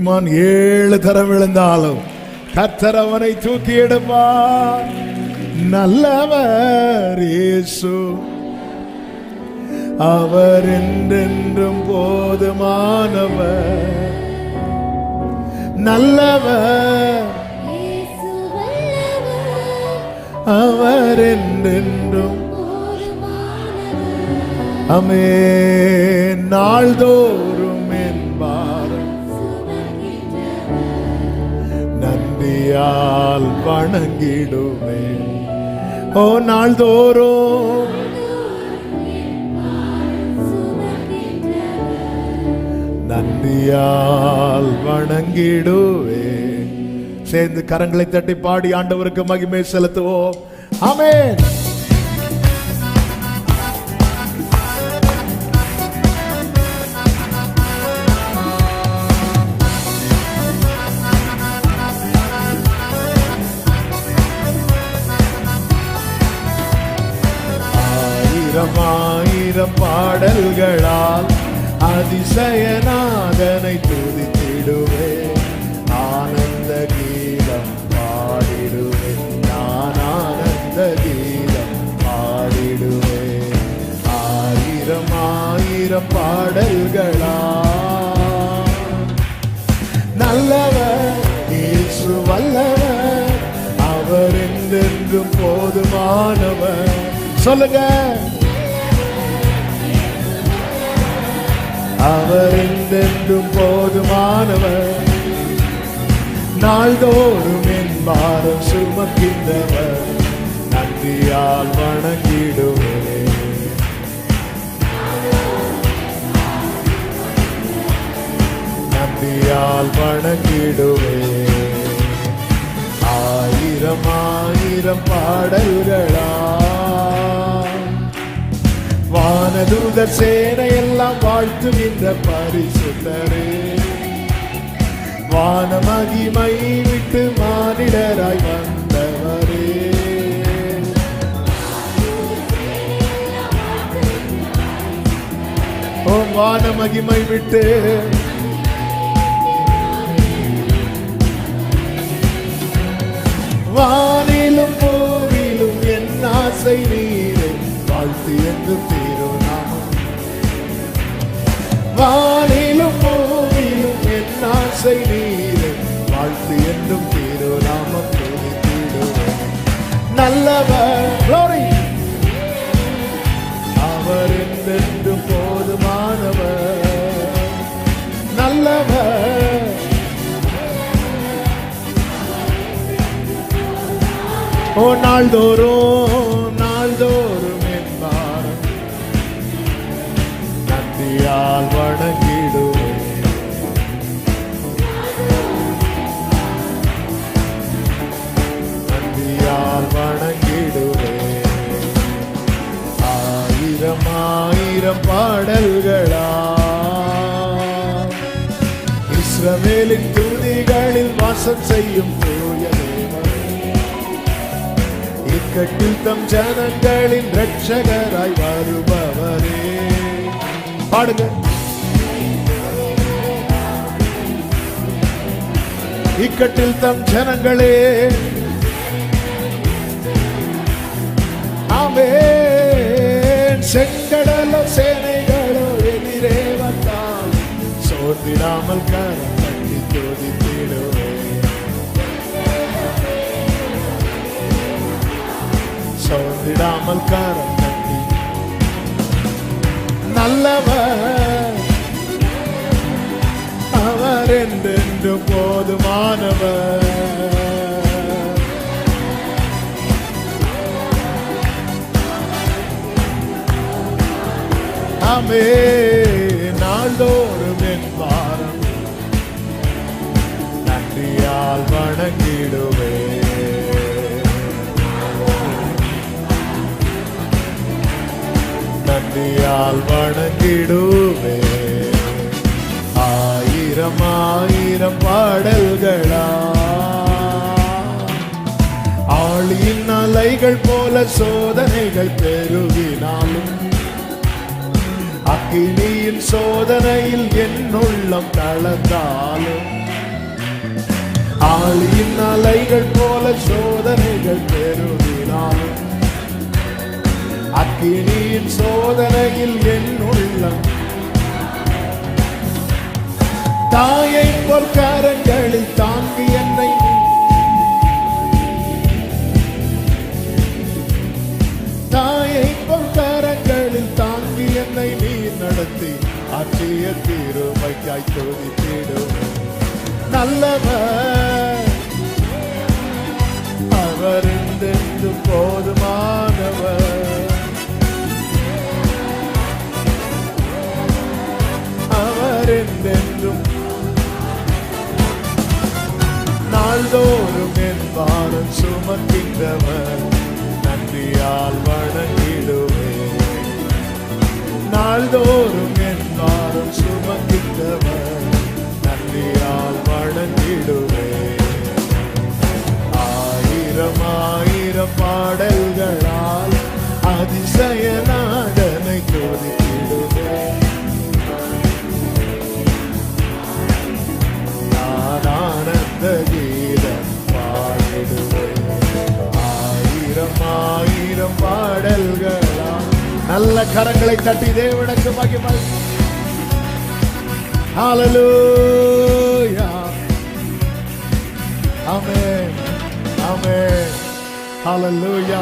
மான் ஏழு தரம் விழுந்தாலும் கர்த்தர் அவனை தூக்கி எடுப்பார். நல்லவர் இயேசு. அவர் என்றென்றும் போதுமானவர். நல்லவர். அவர் என்றென்றும் அமே நாள்தோறும் என்பார். நன்றியால் வணங்கிடுவேன் ஓ நாள்தோறும் தோறும் நன்றியால் வணங்கிடுவே. சேர்ந்து கரங்களை தட்டி பாடி ஆண்டவருக்கு மகிமை செலுத்துவோம். ஆமென். ஆயிரம் பாடல்களால் அதிசயநாதனை துதித்திடுவே. ஆனந்த கீதம் பாடிடுவே. நான் ஆனந்த கீதம் பாடிடுவே. ஆயிரம் ஆயிரம் பாடல்களா நல்லவர் இயேசு வல்லவர் அவர் என்றென்றும் போதுமானவர். சொல்லுங்க. அவர் என்றென்றும் போதுமானவர். நாள்தோறும் என் பாரம் சுமக்கின்றவர். நன்றியால் வணங்கிடுவேன். நம்பியால் வணங்கிடுவே ஆயிரம் ஆயிரம் பாடல்களால் வானதூதர் சேனையெல்லாம் வாழ்த்துகின்ற பரிசுத்தரே. வான மகிமை விட்டு மானிடராய் வந்தவரே. ஓ வான மகிமை விட்டு வானிலும் பூவிலும் என் ஆசை வாழ்த்து என்றும் தீருநாமம் துதித்திடுவேன் நல்லவர் glory. அவர் என்றென்று போதுமானவர். நல்லவர். ஓ நாள்தோறும் பாடல்களா இஸ்ரவேலின் துதிகளில் வாசம் செய்யும் தூய இக்கட்டில் தம் ஜனங்களின் ரட்சகராய் வருபவரே. பாடுங்க. இக்கட்டில் தம் ஜனங்களே. ஆமே செங்கட விடாமல் கரம் தட்டி துதித்திடுவேன் சோர்ந்திடாமல் கரம் தட்டி நல்லவர். அவர் என்றென்று போதுமானவர். ஆமே நன்றியால் வணங்கிடுவே நன்றியால் வணங்கிடுவே ஆயிரம் ஆயிரம் பாடல்களா? ஆளியின் அலைகள் போல சோதனைகள் பெருகினாலும் அக்கினியின் சோதனையில் என் உள்ளம் தளர்ந்தாலும் ஆளியின் அலைகள் போல சோதனைகள் பெருகினாலும் அக்கினியின் சோதனையில் என் உள்ளம். தாயை போல் கரங்களை தாங்கி என்னை தாயை போல் கரங்களில் தாங்கி என்னை நீ நடத்தி ஆற்றிய தீருமைக்காய் துதித்திடும். நல்லவர் அவர் என்றென்று போதுமானவர். அவர் என்றென்றும் நாள்தோறும் என் பாரம் சுமக்கின்றவர். நன்றியால் வணங்கிடுவேன் நன்றியால் ஆயிரம் ஆயிரம் பாடல்களால் அதிசய நாடனை துதித்திடுவேன் நான் ஆனந்த கீதம் பாடிடுவேன் ஆயிரம் ஆயிரம் பாடல்களால் நல்ல கரங்களை தட்டி தேவனுக்கு மகிமை. Hallelujah. ஆமென் ஆமென் ஹalleluya